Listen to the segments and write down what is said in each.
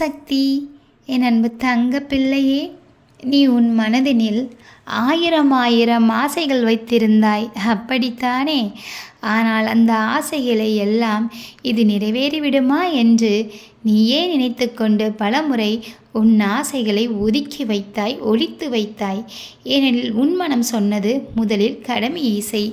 சக்தி. என் அன்பு தங்க பிள்ளையே நீ உன் மனதினில் ஆயிரம் ஆயிரம் ஆசைகள் வைத்திருந்தாய். அப்படித்தானே? ஆனால் அந்த ஆசைகளை எல்லாம் இது நிறைவேறிவிடுமா என்று நீயே நினைத்து கொண்டு பலமுறை உன் ஆசைகளை ஒதுக்கி வைத்தாய் ஒழித்து வைத்தாய். ஏனெனில் உன் மனம் சொன்னது முதலில் கடமை இசை.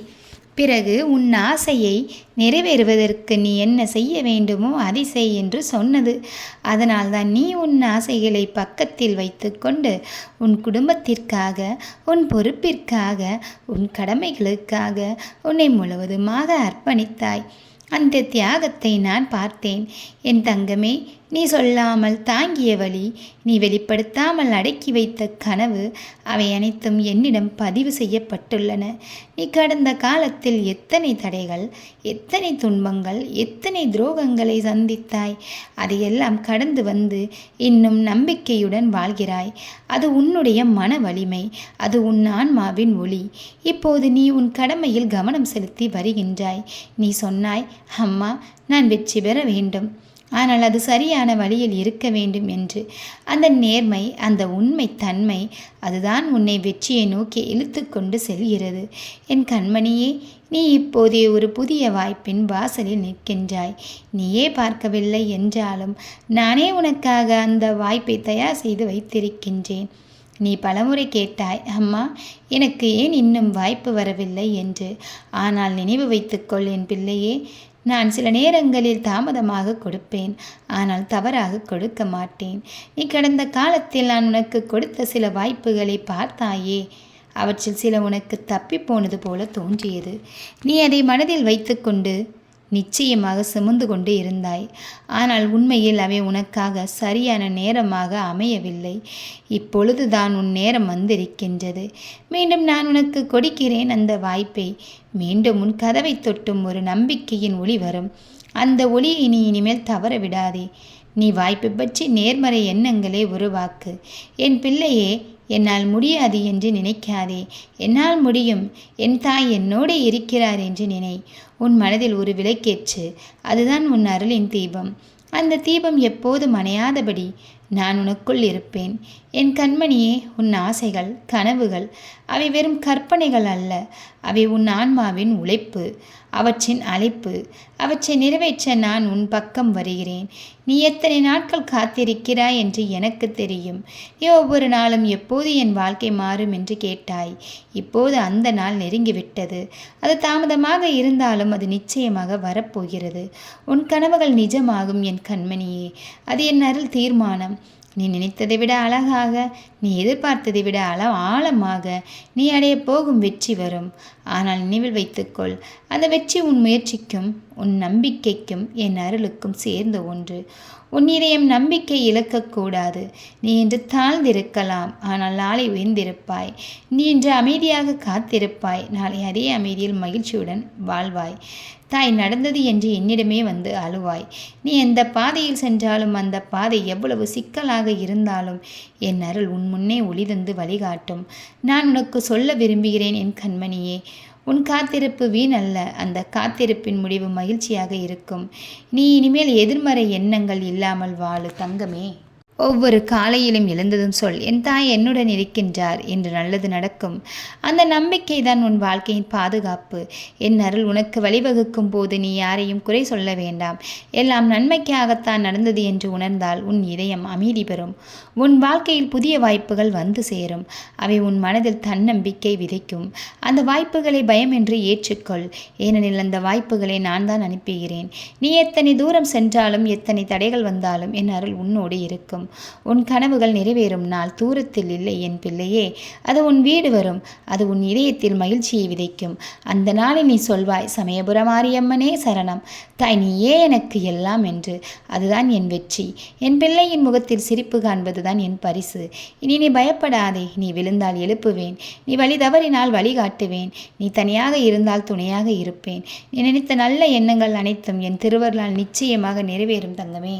பிறகு உன் ஆசையை நிறைவேறுவதற்கு நீ என்ன செய்ய வேண்டுமோ அதை செய் என்று சொன்னது. அதனால்தான் நீ உன் ஆசைகளை பக்கத்தில் வைத்துக்கொண்டு உன் குடும்பத்திற்காக உன் பொறுப்பிற்காக உன் கடமைகளுக்காக உன்னை முழுவதுமாக அர்ப்பணித்தாய். அந்த தியாகத்தை நான் பார்த்தேன். என் தங்கமே நீ சொல்லாமல் தாங்கிய வழி நீ வெளிப்படுத்தாமல் அடக்கி வைத்த கனவு அவை அனைத்தும் என்னிடம் பதிவு செய்யப்பட்டுள்ளன. நீ கடந்த காலத்தில் எத்தனை தடைகள் எத்தனை துன்பங்கள் எத்தனை துரோகங்களை சந்தித்தாய்? அதையெல்லாம் கடந்து வந்து இன்னும் நம்பிக்கையுடன் வாழ்கிறாய். அது உன்னுடைய மன வலிமை அது உன் ஆன்மாவின் ஒளி. இப்போது நீ உன் கடமையில் கவனம் செலுத்தி வருகின்றாய். நீ சொன்னாய் அம்மா நான் வெற்றி பெற வேண்டும். ஆனால் அது சரியான வழியில் இருக்க வேண்டும் என்று. அந்த நேர்மை அந்த உண்மை தன்மை அதுதான் உன்னை வெற்றியை நோக்கி இழுத்து கொண்டு செல்கிறது. என் கண்மணியே நீ இப்போதே ஒரு புதிய வாய்ப்பின் வாசலில் நிற்கின்றாய். நீயே பார்க்கவில்லை என்றாலும் நானே உனக்காக அந்த வாய்ப்பை தயார் செய்து வைத்திருக்கின்றேன். நீ பலமுறை கேட்டாய் அம்மா எனக்கு ஏன் இன்னும் வாய்ப்பு வரவில்லை? என்று. ஆனால் நினைவு வைத்துக்கொள் என் பிள்ளையே நான் சில நேரங்களில் தாமதமாக கொடுப்பேன் ஆனால் தவறாக கொடுக்க மாட்டேன். நீ கடந்த காலத்தில் நான் உனக்கு கொடுத்த சில வாய்ப்புகளை பார்த்தாயே. அவற்றில் சில உனக்கு தப்பி போனது போல தோன்றியது. நீ அதை மனதில் வைத்துக்கொண்டு நிச்சயமாக சுமந்து கொண்டு இருந்தாய். ஆனால் உண்மையில் அவை உனக்காக சரியான நேரமாக அமையவில்லை. இப்பொழுதுதான் உன் நேரம் வந்திருக்கின்றது. மீண்டும் நான் உனக்கு கொடுக்கிறேன் அந்த வாய்ப்பை. மீண்டும் உன் கதவை தொட்டும் ஒரு நம்பிக்கையின் ஒளி வரும். அந்த ஒளியை நீ இனிமேல் தவற விடாதே. நீ வாய்ப்பு பற்றி நேர்மறை எண்ணங்களை உருவாக்கு. என் பிள்ளையே என்னால் முடியாது என்று நினைக்காதே. என்னால் முடியும். என் தாய் என்னோடு இருக்கிறார் என்று நினை. உன் மனதில் ஒரு விளக்கேற்று. அதுதான் உன் அருளின் தீபம். அந்த தீபம் எப்போதும் அணையாதபடி நான் உனக்குள் இருப்பேன். என் கண்மணியே உன் ஆசைகள் கனவுகள் அவை வெறும் கற்பனைகள் அல்ல. அவை உன் ஆன்மாவின் உழைப்பு அவற்றின் அழைப்பு. அவற்றை நிறைவேற்ற நான் உன் பக்கம் வருகிறேன். நீ எத்தனை நாட்கள் காத்திருக்கிறாய் என்று எனக்கு தெரியும். நீ ஒவ்வொரு நாளும் எப்போது என் வாழ்க்கை மாறும் என்று கேட்டாய். இப்போது அந்த நாள் நெருங்கிவிட்டது. அது தாமதமாக இருந்தாலும் அது நிச்சயமாக வரப்போகிறது. உன் கனவுகள் நிஜமாகும் என் கண்மணியே. அது என் அருள் தீர்மானம். நீ நினைத்ததை விட அழகாக நீ எதிர்பார்த்ததை விட அள ஆழமாக நீ அடைய போகும் வெற்றி வரும். ஆனால் நினைவில் வைத்துக்கொள் அந்த வெற்றி உன் முயற்சிக்கும் உன் நம்பிக்கைக்கும் என் அருளுக்கும் சேர்ந்த ஒன்று. உன் இதயம் நம்பிக்கை இழக்கக்கூடாது. நீ இன்று தாழ்ந்திருக்கலாம். ஆனால் நாளை உயர்ந்திருப்பாய். நீ இன்று அமைதியாக காத்திருப்பாய். நாளை அதே அமைதியில் மகிழ்ச்சியுடன் வாழ்வாய். தாய் நடந்தது என்று என்னிடமே வந்து அழுவாய். நீ எந்த பாதையில் சென்றாலும் அந்த பாதை எவ்வளவு சிக்கலாக இருந்தாலும் என் அருள் உன் முன்னே ஒளிதந்து வழிகாட்டும். நான் உனக்கு சொல்ல விரும்புகிறேன் என் கண்மணியே. உன் காத்திருப்பு வீண் அல்ல. அந்த காத்திருப்பின் முடிவு மகிழ்ச்சியாக இருக்கும். நீ இனிமேல் எதிர்மறை எண்ணங்கள் இல்லாமல் வாழு தங்கமே. ஒவ்வொரு காலையிலும் எழுந்ததும் சொல் என் தாய் என்னுடன் இருக்கின்றார் என்று நல்லது நடக்கும். அந்த நம்பிக்கை தான் உன் வாழ்க்கையின் பாதுகாப்பு. என் அருள் உனக்கு வழிவகுக்கும் போது நீ யாரையும் குறை சொல்ல வேண்டாம். எல்லாம் நன்மைக்காகத்தான் நடந்தது என்று உணர்ந்தால் உன் இதயம் அமைதி பெறும். உன் வாழ்க்கையில் புதிய வாய்ப்புகள் வந்து சேரும். அவை உன் மனதில் தன்னம்பிக்கை விதைக்கும். அந்த வாய்ப்புகளை பயம் என்று ஏற்றுக்கொள். ஏனெனில் அந்த வாய்ப்புகளை நான் தான் அனுப்புகிறேன். நீ எத்தனை தூரம் சென்றாலும் எத்தனை தடைகள் வந்தாலும் என் அருள் உன்னோடு இருக்கும். உன் கனவுகள் நிறைவேறும் நாள் தூரத்தில் இல்லை என் பிள்ளையே. அது உன் வீடு வரும். அது உன் இதயத்தில் மகிழ்ச்சியை விதைக்கும். அந்த நாளை நீ சொல்வாய் சமயபுர மாரியம்மனே சரணம். தாய் நீயே எனக்கு எல்லாம் என்று. அதுதான் என் வெற்றி. என் பிள்ளையின் முகத்தில் சிரிப்பு காண்பதுதான் என் பரிசு. இனி நீ பயப்படாதே. நீ விழுந்தால் எழுப்புவேன். நீ வழி தவறினால் வழிகாட்டுவேன். நீ தனியாக இருந்தால் துணையாக இருப்பேன். நீ நினைத்த நல்ல எண்ணங்கள் அனைத்தும் என் திருவருளால் நிச்சயமாக நிறைவேறும் தங்கமே.